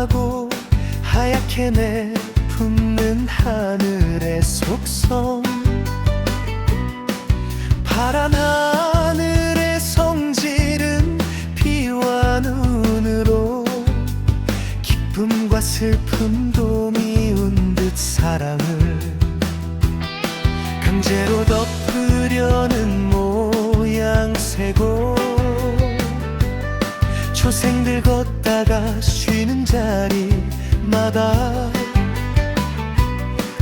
고토하고 하얗게 내품는 하늘의 속성. 파란 하늘의 성질은 비와 눈으로 기쁨과 슬픔도 미운 듯 사랑을 강제로 덮으려는 모양새고 초생들 걷다가 자리마다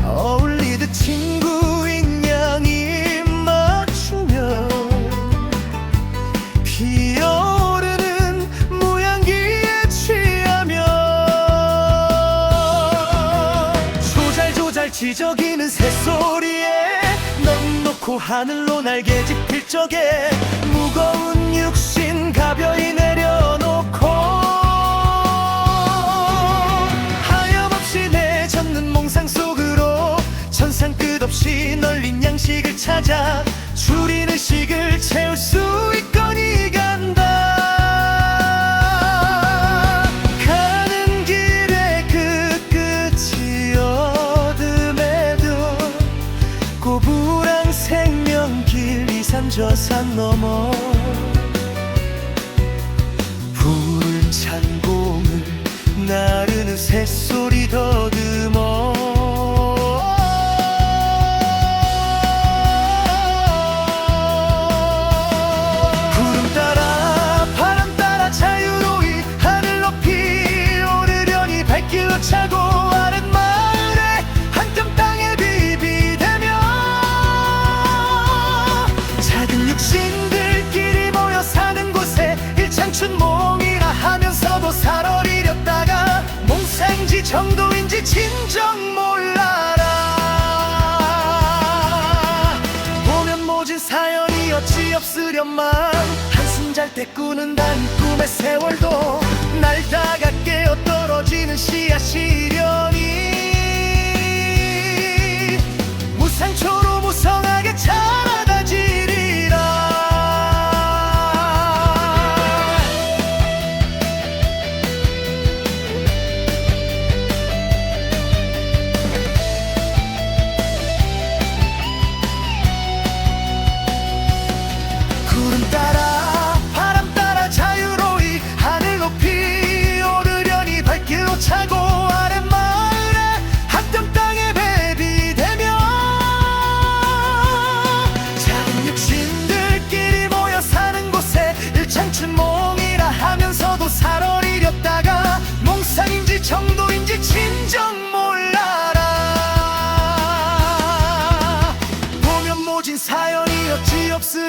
어울리듯 친구 인 양이 맞추며 피어오르는 모양기에 취하며 조잘조잘 지저귀는 새소리에 넌 놓고 하늘로 날개 짚힐 적에 무거운 저 산 넘어 푸른 찬공을 나르는 새소리 더듬 없으련만 한숨 잘 때 꾸는 단 꿈의 세월도 날 다가 깨어 떨어지는 씨앗이려니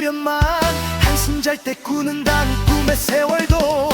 없으련만 한숨 잘 때 꾸는 단 꿈의 세월도